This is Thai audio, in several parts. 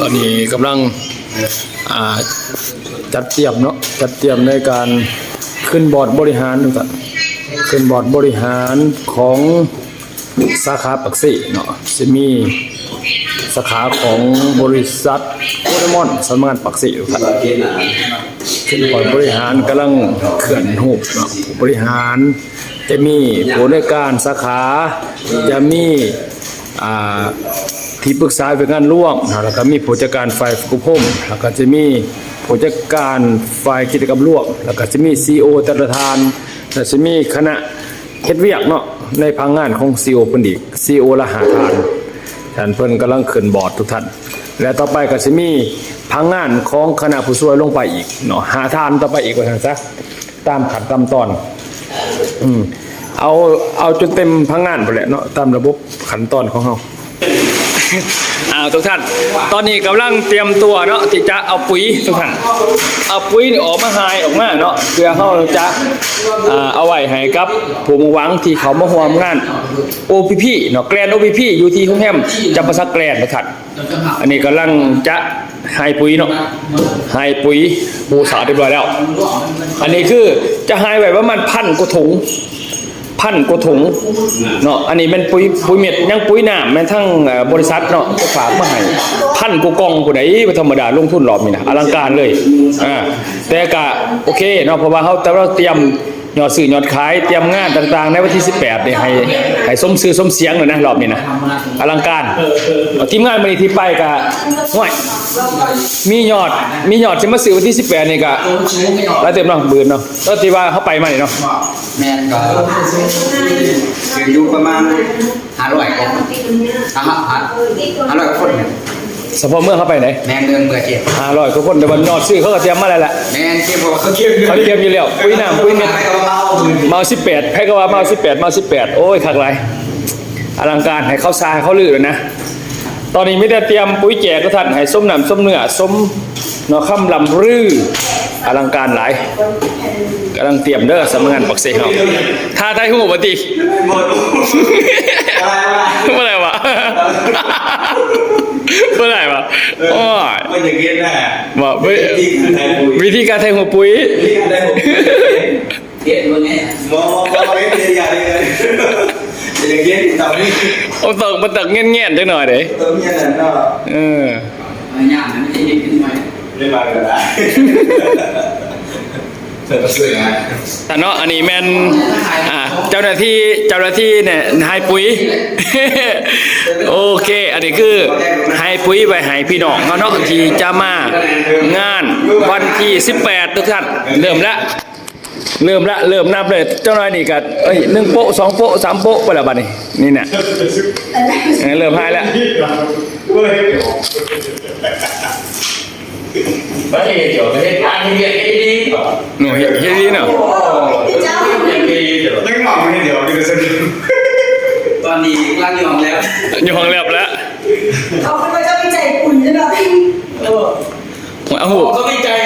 ตอนนี้กำลังจัดเตรียมเนาะจัดเตรียมในการขึ้นบอร์ดบริหารต่างๆขึ้นบอร์ดบริหารของสาขาปักซี่เนาะจะมีสาขาของบริษัทโคเรมอนสำนักงานปักซี่อยู่ครับขึ้นบอร์ดบริหารกำลังเขื่อนหูปเนาะบริหารจะมีผู้ในการสาขาจะมีอ่า ที่ปรึกษาเป็นงานร่วมแล้วก็มีผู้จัดการฝ่ายกุพมแล้วก็จะมีผู้จัดการฝ่ายกิจกรรมร่วมแล้วก็จะมีซีโอแต่ละทานแล้วจะมีคณะเฮ็ดเวียกเนาะในพังงานของซีโอเพิ่นอีกซีโอละหาทานท่านเพิ่นกำลังขึ้นบอร์ดทุกท่านและต่อไปก็จะมีพังงานของคณะผู้ช่วยลงไปอีกเนาะหาทานต่อไปอีกว่าซั่นซะตามขั้นตามตอนอืมเอาเอาจนเต็มพังงานไปแหละเนาะตามระบบขั้นตอนของเรา อ้าวทุกท่าน ตอนนี้กำลังเตรียมตัวเนาะที่จะเอาปุ๋ยทุกท่าน เอาปุ๋ยนี่ออกมาหายออกมาเนาะเพื่อเขาจะเอาไว้ให้กับผู้มุ่งหวังที่เขามาห่วมงาน OPP เนาะแกรน OPP อยู่ที่ห้องแฮมจำปาสักแกรนทุกท่านอันนี้กำลังจะให้ปุ๋ยเนาะให้ปุ๋ยปูสาเรียบร้อยแล้ว อันนี้คือจะให้ไว้ว่ามันพันกว่าถุง พันกว่าถุงเนาะอันนี้เป็นปุ๋ยปุ๋ยเม็ดยังปุ๋ยน้ำแม่นทั้งบริษัทเนาะก็ฝากมาให้พันกว่ากองผู้ใดบ่ธรรมดาลงทุนรอบนี้นะอลังการเลยอ่าแต่ก็โอเคเนาะเพราะว่าเฮาแต่เราเตรียมยอดซื้อยอดขายเตรียมงานต่างๆ ในวันที่ 18นี่ให้ให้สมชื่อสมเสียงเลยนะรอบนี้นะอลังการทีมงานมื้อนี้ที่ไปก็ห่วย มียอดมียอดสิมาซื้อวันที่18นี่ก็หลายเต็มเนาะบืนเนาะแล้วที่ว่าเขาไปมานี่เนาะแม่นก็ถึงอยู่ประมาณห้าร้อยคนอะฮะห้าร้อยคนเนี่ยเฉพาะเมืองเขาไปไหนแม่นเมืองเมืองเจ็ดห้าร้อยกว่าคนแต่วันยอดซื้อเขาก็เตรียมมาแล้วแหละแม่นเจ็บเพราะว่าเขาเก็บเขาเตรียมอยู่แล้วปุ้ยน้ำปุ้ยเม็ดไม่ก็เมาเมาสิบแปดให้ก็ว่าเมาสิบแปดเมาสิบแปดโอ้ยขักไรอลังการให้เขาทรายเขาลือเลยนะ ตอนนี้ไม่ได้เตรียมปุ๋ยแจกก็ทันให้ส้มหนำส้มเนื้อส้มหนอค่ำลำรืออลังการหลายกำลังเตรียมเด้อสำนักงานปักเซเขาท่าไทยหูปฏิเมื่อไหร่วะเมื่อไหร่วะโอ้ยไม่อย่างเงี้ยนะบอกวิที่คือไทยปุ๋ยวิธีการไทยหัวปุ๋ยที่ได้ผมเก็บตัวนี้มองมองไม่เป็นอย่างนี้เลย อย่างเงี้ยตอนนี้เอาตกมาตกเงี้ยนๆจังหน่อยเด้ต้นนี้นั่นก็เออย่างมันไม่ใช่เด็กขึ้นมาเรียกว่าอะไรเธอสวยนะแต่เนาะอันนี้แมนอ่าเจ้าหน้าที่เจ้าหน้าที่เนี่ยให้ปุ๋ย โอเค อันนี้คือให้ปุ๋ยไปให้พี่น้องเขาเนาะที่จะมางานวันที่ 18 ทุกท่านเริ่มละ เริ่มละเริ่มนับเลยเจ้าน้าที่ก็เอ้ยหนึ่งโป๊ะสองโป๊ะสามโป๊ะไปแล้วบัดนี้นี่น่ะเออเริ่มห้แล้วไม่เกี่ยวกับเหตุการณ์ที่เรียกไอ้ดีก่อนหนูเฮ็ดเฮ็ดดีเนาะยังดีเดียวต้องมองไม่เดียวดีสักตอนนี้กำลังยอมแล้วอยู่ห้องเรียบแล้วเขาคิดว่าจะไปใจอุ่นใช่ไหมเอาหูก็ไม่ใจว่าเนี่ย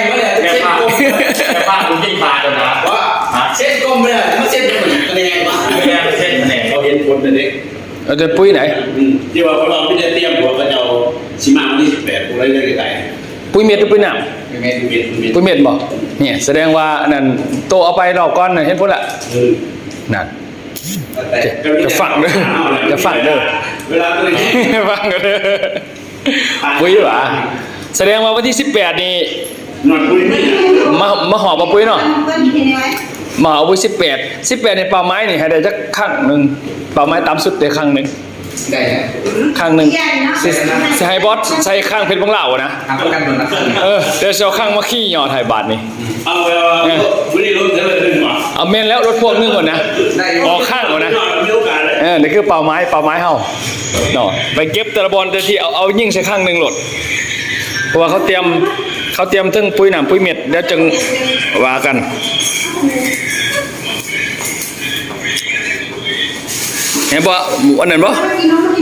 มเลยมันเส้นเป็นยังไงวะไม่ได้เส้นแผนเขาเห็นคนเด็กเราจะปุ้ยไหนที่ว่าพวกเราไม่ได้เตรียมหัวก็จะเอาชิมาวันที่สิบแปดกูเลยจะได้ปุ้ยเม็ดหรือปุ้ยหนามไม่แม่เปลี่ยเปลี่ยนปุ้ยเม็ดบอกเนี่ยแสดงว่านั่นโตเอาไปรอบก้อนน่ะเห็นพุ่นละนั่นจะฝังเด้อจะฝังเด้อเวลาตัวนี้ฟังกันเด้อปุ้ยหวะแสดงว่าวันที่18นี่นอนคุยไม่มามาหอบมาปุ้ยเนาะ ก็มีเห็นไหมมาเอาปุ้ย18 18ในเป่าไม้นี่ให้ได้จักครั้งหนึงเป่าไม้ตามสุดได้ครั้งหนึงได้เนี่ยครั้งหนึงสิสิให้บอสใช้ข้างเพชรบังเหล่านะทำประกันโดนนักสู้เออเดี๋ยวจะเอาข้างมาขี้หยอดไทยบาทนี่เอาเอาวันนี้รู้เท่าไหร่หนึ่งวะเอาเมนแล้วรถพวกนึงก่อนนะออกข้างก่อนนะมีโอกาสเลยเออนี่คือเป่าไม้เป่าไม้เฮาเนาะไปเก็บแต่ละบอลแต่ที่เอาเอายิ่งใส่ข้างหนึ่งโหลดเพราะว่าเขาเตรียมเขาเตรียมทั้งปุ๋ยหนามปุ๋ยเม็ดแล้วจึงว่ากัน เห็นบ่อันนั้นบ่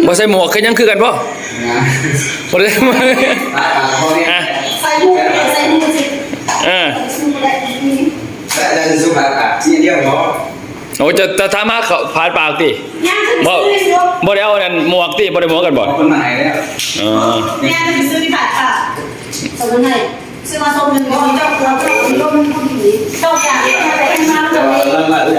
บ่ใส่หมวกคืนยังคือกันบ่บ่ได้ใส่หมวกใส่หมวกสิเอออาจารย์สุภาพที่เดียวบ่โอ้จะจะทำมาเขาผ่านปากตีบ่บ่ได้เอานั่นหมวกตีบ่ได้หมวกกันบ่คนไหนแล้วอ๋อเนี่ยจะซื้อที่ผ่านค่ะสมมุติให้ซื้อมาสมนึงบ่เจ้าเราเจ้าเรามผู้หญิงเจ้าอยากให้ไปให้มาเลย